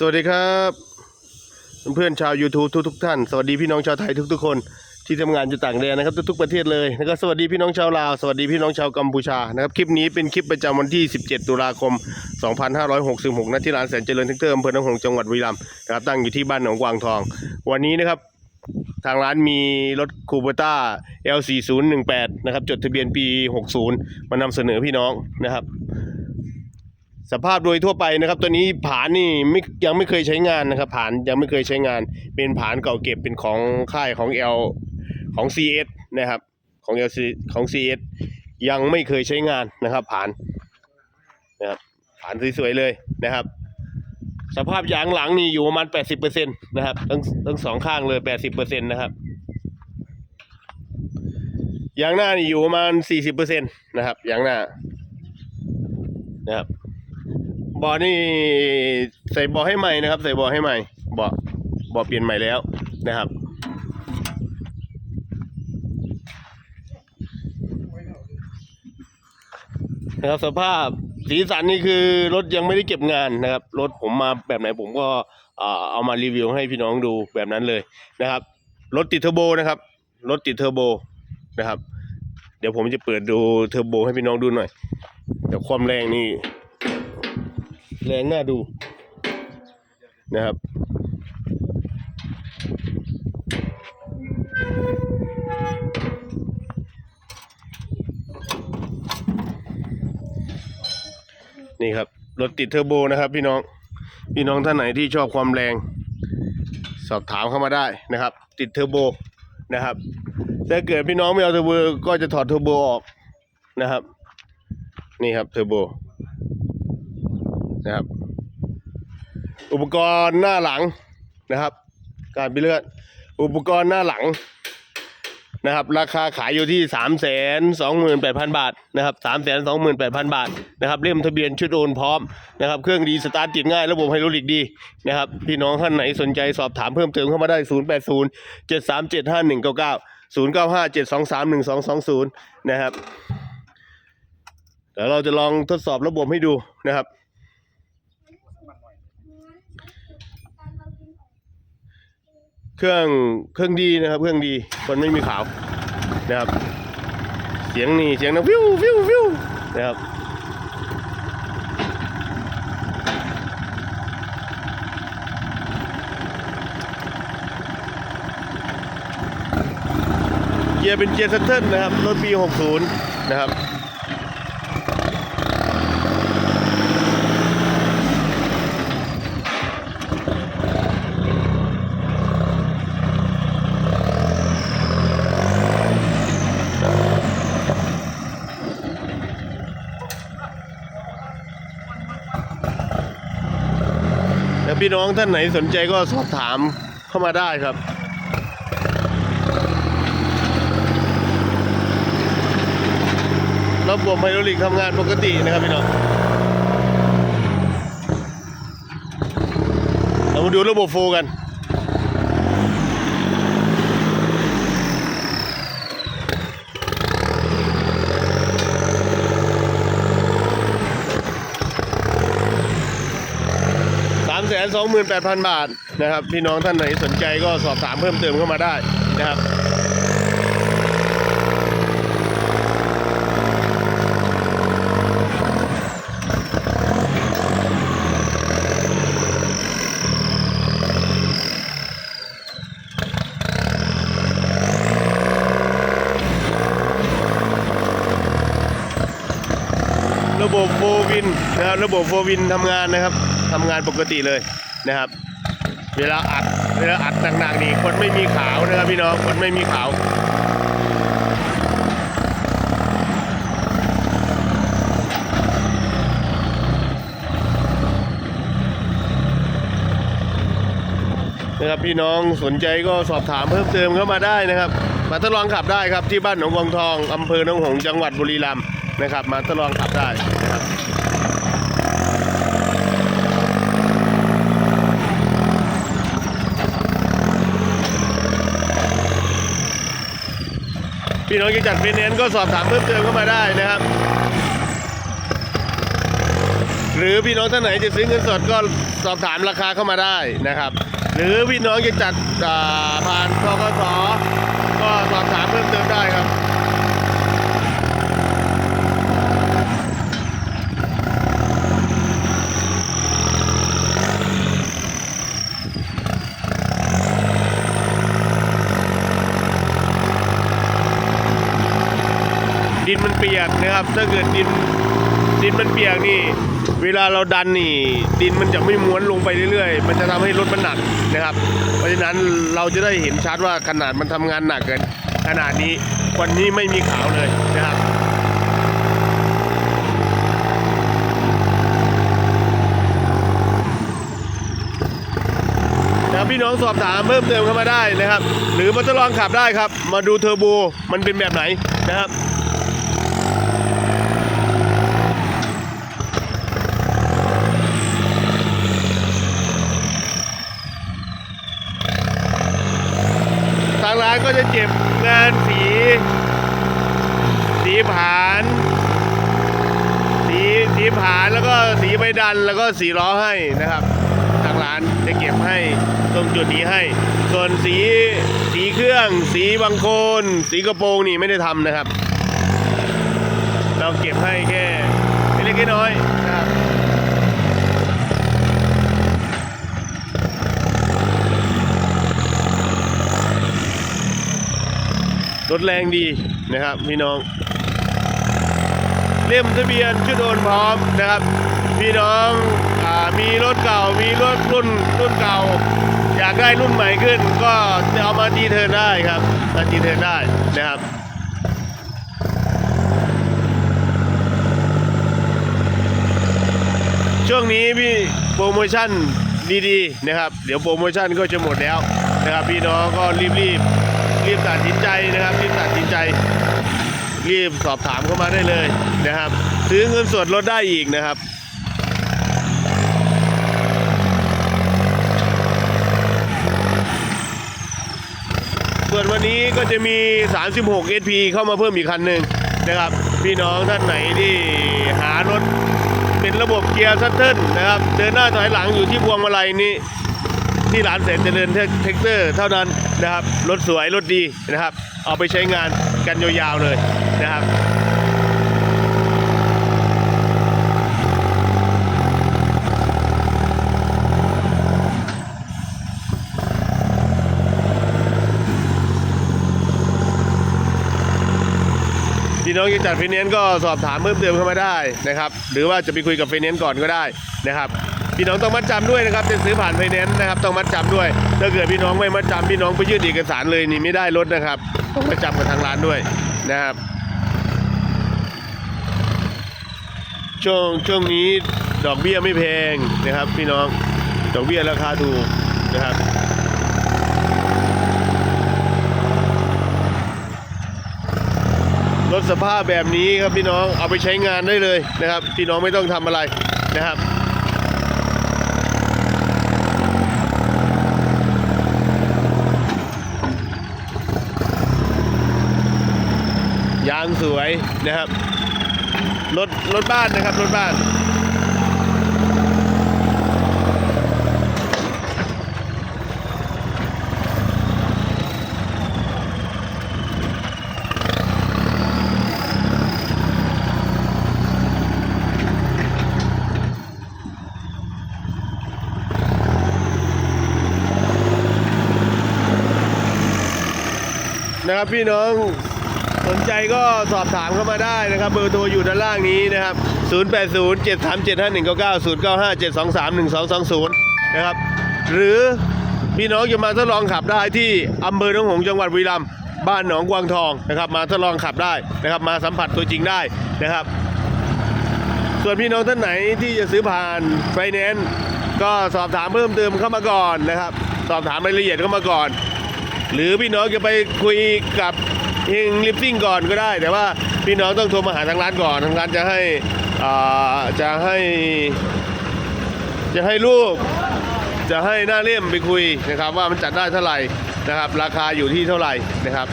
สวัสดีครับ เพื่อนชาว YouTube ทุกๆท่าน สวัสดีพี่น้องชาวไทยทุก ๆ คน ที่ทำงานอยู่ต่างแดนนะครับ ทุกๆประเทศเลยแล้วก็สวัสดีพี่น้องชาวลาวสวัสดีพี่น้องชาวกัมพูชานะครับคลิปนี้เป็นคลิปประจำวันที่ 17 ตุลาคม 2566ณที่ร้านแสนเจริญเทคเตอร์อำเภอหนองหงส์จังหวัดบุรีรัมย์นะครับตั้งอยู่ที่บ้านหนองกวางทอง วันนี้นะครับทางร้านมีรถคูเปอร์ต้า L4018 นะครับจดทะเบียนปี 60 มานำเสนอพี่น้องนะครับ สภาพโดยทั่วไปนะครับตัวนี้ผานนี่ไม่ยังไม่เคยใช้งานนะครับผานยังไม่เคยใช้งาน เป็นผานเก่าเก็บเป็นของค่ายของ L ของ CS นะครับของ L ของ CS ยังไม่เคยใช้งานนะครับผานนะครับผานสวยๆเลยนะครับ สภาพยางหลังนี่อยู่ประมาณ 80%นะครับทั้งทั้งสองข้างเลย 80%นะครับยางหน้านี่อยู่ประมาณ 40%นะครับยางหน้านะครับ บอนี่ใส่บอให้ใหม่นะครับ ใส่บอให้ใหม่บอบอเปลี่ยนใหม่แล้วนะครับ นะครับสภาพสีสันนี่คือรถยังไม่ได้เก็บงานนะครับ รถผมมาแบบไหนผมก็เอ่อเอามารีวิวให้พี่น้องดูแบบนั้นเลยนะครับ รถติดเทอร์โบนะครับ รถติดเทอร์โบนะครับ เดี๋ยวผมจะเปิดดูเทอร์โบให้พี่น้องดูหน่อยแต่ความแรงนี่ แรงน่าดูนะครับ นี่ครับ รถติดเทอร์โบนะครับพี่น้อง พี่น้องท่านไหนที่ชอบความแรง สอบถามเข้ามาได้นะครับ ติดเทอร์โบนะครับถ้าเกิดพี่น้องไม่เอาเทอร์โบก็จะถอดเทอร์โบออกนะครับ นี่ครับเทอร์โบ นะครับ อุปกรณ์หน้าหลังนะครับ การพิเลือดอุปกรณ์หน้าหลังนะครับ ราคาขายอยู่ที่สามแสนสองหมื่นแปดพันบาทนะครับสามแสนสองหมื่นแปดพันบาทนะครับเล่มทะเบียนชุดโอนพร้อมนะครับเครื่องดีสตาร์ทติดง่ายระบบไฮดรอลิกดีนะครับ พี่น้องท่านไหนสนใจสอบถามเพิ่มเติมเข้ามาได้ศูนย์แปดศูนย์เจ็ดสามเจ็ดห้าหนึ่งเก้าเก้าศูนย์เก้าห้าเจ็ดสองสามหนึ่งสองสองศูนย์นะครับเดี๋ยวเราจะลองทดสอบระบบให้ดูนะครับ เครื่องเครื่องดีนะครับ เครื่องดีคนไม่มีขาวนะครับ เสียงนี่เสียงนะวิววิววิวนะครับเกียร์เป็นเกียร์ซัตเทิลนะครับรถปี60 นะครับ พี่น้องท่านไหนสนใจก็สอบถามเข้ามาได้ครับระบบไฮดรอลิกทำงานปกตินะครับพี่น้องเรามาดูระบบโฟกัน สามแสนสองหมื่นแปดพันบาทนะครับ พี่น้องท่านไหนสนใจก็สอบถามเพิ่มเติมเข้ามาได้นะครับระบบโฟวินนะครับระบบโฟวินทำงานนะครับ ทำงานปกติเลยนะครับ เวลาอัดเวลาอัดหนักๆนี่คนไม่มีขาวนะครับพี่น้องคนไม่มีขาวนะครับพี่น้องสนใจก็สอบถามเพิ่มเติมเข้ามาได้นะครับ มาทดลองขับได้ครับที่บ้านหนองวังทองอำเภอหนองหงส์จังหวัดบุรีรัมย์นะครับ มาทดลองขับได้นะครับ พี่น้องที่จัดฟินแนนซ์ก็สอบถามเพิ่มเติมเข้ามาได้นะครับ หรือพี่น้องท่านไหนจะซื้อเงินสดก็สอบถามราคาเข้ามาได้นะครับ หรือพี่น้องจะจัดผ่านทกสก็สอบถามเพิ่มเติมได้ครับ ดินมันเปียก นะครับ ถ้าเกิดดินดินมันเปียกนี่ เวลาเราดันนี่ ดินมันจะไม่ม้วนลงไปเรื่อยๆ มันจะทำให้รถมันหนักนะครับ เพราะฉะนั้นเราจะได้เห็นชัดว่าขนาดมันทำงานหนักเกินขนาดนี้วันนี้ไม่มีขาวเลยนะครับนะครับพี่น้องสอบถามเพิ่มเติมเข้ามาได้นะครับ หรือมาทดลองขับได้ครับ มาดูเทอร์โบมันเป็นแบบไหนนะครับางร้านก็จะเก็บงานสี สีผาน สีสีผานแล้วก็สีใบดันแล้วก็สีล้อให้นะครับ ทางร้านจะเก็บให้ตรงจุดนี้ให้ ส่วนสีสีเครื่อง สีบางโคน สีกระโปรงนี่ไม่ได้ทำนะครับ เราเก็บให้แค่เล็กๆน้อยๆนะค รถแรงดีนะครับพี่น้อง เล่มทะเบียนชุดโอนพร้อมนะครับ พี่น้องอมีรถเก่ามีรถรุ่นรุ่นเก่า อยากได้รุ่นใหม่ขึ้น ก็จะเอามาดีเทิร์นได้ครับมาดีเทิร์นได้นะครับช่วงนี้พี่โปรโมชั่นดีๆนะครับ เดี๋ยวโปรโมชั่นก็จะหมดแล้วนะครับ พี่น้องก็รีบรีบๆ รีบตัดสินใจนะครับ รีบตัดสินใจ รีบสอบถามเข้ามาได้เลยนะครับ ซื้อเงินสดลดได้อีกนะครับส่วนวันนี้ก็จะมี 36 SP เข้ามาเพิ่มอีกคันหนึ่งนะครับ พี่น้องท่านไหนที่หารถเป็นระบบเกียร์ซัตเทิลนะครับ เดินหน้าถอยหลังอยู่ที่พวงมาลัยนี้ ที่ร้านแสนเจริญเท็กเตอร์เท่านั้นนะครับรถสวยรถดีนะครับ เอาไปใช้งานกันยาวๆเลยนะครับพี่น้องจะจัดไฟแนนซ์ก็สอบถามเพิ่มเติมเข้ามาได้นะครับ หรือว่าจะไปคุยกับไฟแนนซ์ก่อนก็ได้นะครับ พี่น้องต้องมัดจำด้วยนะครับจะซื้อผ่านไฟแนนซ์นะครับต้องมัดจำด้วย ถ้าเกิดพี่น้องไม่มัดจำพี่น้องไปยื่นเอกสารเลยนี่ไม่ได้รถนะครับต้องมัดจำกับทางร้านด้วยนะครับช่วงช่วงนี้ดอกเบี้ยไม่แพงนะครับ พี่น้องดอกเบี้ยราคาถูกนะครับรถสภาพแบบนี้ครับพี่น้องเอาไปใช้งานได้เลยนะครับ พี่น้องไม่ต้องทำอะไรนะครับ ยางสวยนะครับรถรถบ้านนะครับรถบ้านนะครับพี่น้อง สนใจก็สอบถามเข้ามาได้นะครับ เบอร์โทรอยู่ด้านล่างนี้นะครับ 080 737 5199 095 723 1220 นะครับ หรือพี่น้องจะมาทดลองขับได้ที่อำเภอหนองหงส์จังหวัดบุรีรัมย์บ้านหนองกวางทองนะครับมาทดลองขับได้นะครับ มาสัมผัสตัวจริงได้นะครับ ส่วนพี่น้องท่านไหนที่จะซื้อผ่านไฟแนนซ์ก็สอบถามเพิ่มเติมเข้ามาก่อนนะครับ สอบถามรายละเอียดเข้ามาก่อน หรือพี่น้องจะไปคุยกับ เฮงลิฟซิ่งก่อนก็ได้ แต่ว่าพี่น้องต้องโทรมาหาทางร้านก่อนทางร้านจะให้อ่าจะให้ จะให้รูป จะให้หน้าเล่มไปคุยนะครับ ว่ามันจัดได้เท่าไหร่นะครับ ราคาอยู่ที่เท่าไหร่นะครับ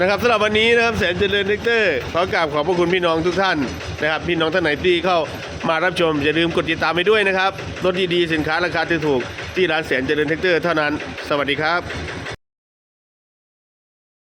นะครับสำหรับวันนี้นะครับแสนเจริญเทคเตอร์ขอกราบขอบพระคุณพี่น้องทุกท่านนะครับ พี่น้องท่านไหนที่เข้า มารับชม อย่าลืมกดติดตามไปด้วยนะครับ รถดีๆสินค้าราคาถูกๆที่ร้านแสนเจริญเทคเตอร์เท่านั้น สวัสดีครับ